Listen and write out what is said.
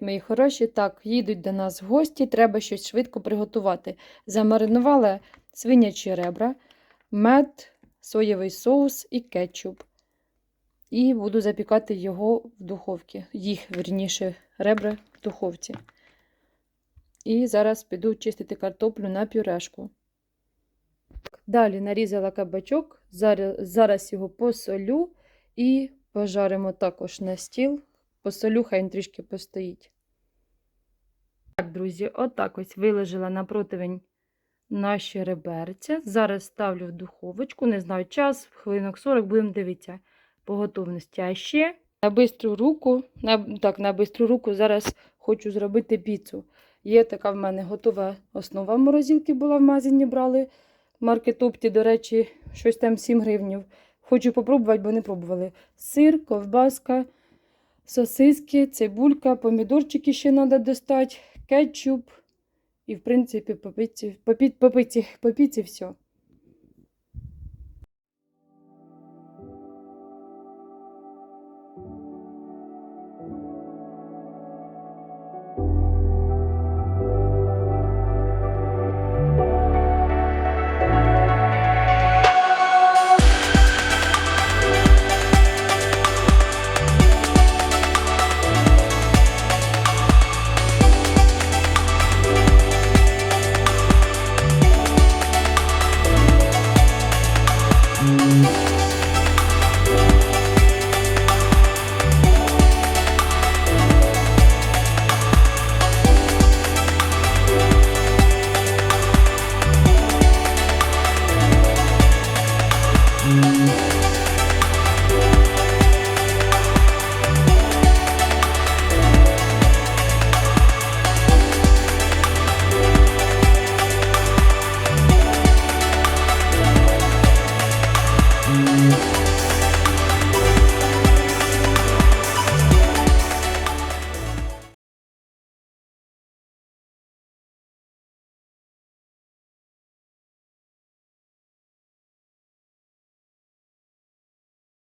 Мої хороші, так, їдуть до нас гості, треба щось швидко приготувати. Замаринувала свинячі ребра, мед, соєвий соус і кетчуп. І буду запікати його в духовці. Їх, верніше, ребра в духовці. І зараз піду чистити картоплю на пюрешку. Далі нарізала кабачок, зараз його посолю і пожаримо також на стіл. Посолю, хай він трішки постоїть. Так, друзі, отак ось виложила на противень наші реберця. Зараз ставлю в духовочку, не знаю, час, хвилинок 40, будемо дивитися по готовності. А ще на бистру руку, на, так, на бистру руку зараз хочу зробити піцу. Є така в мене готова основа морозилки була в магазині, брали маркет Опті, до речі, щось там 7 гривнів. Хочу попробувати, бо не пробували. Сир, ковбаска, сосиски, цибулька, помідорчики ще треба достати, кетчуп. І, в принципі, по піці, по пі- піці, по піці все.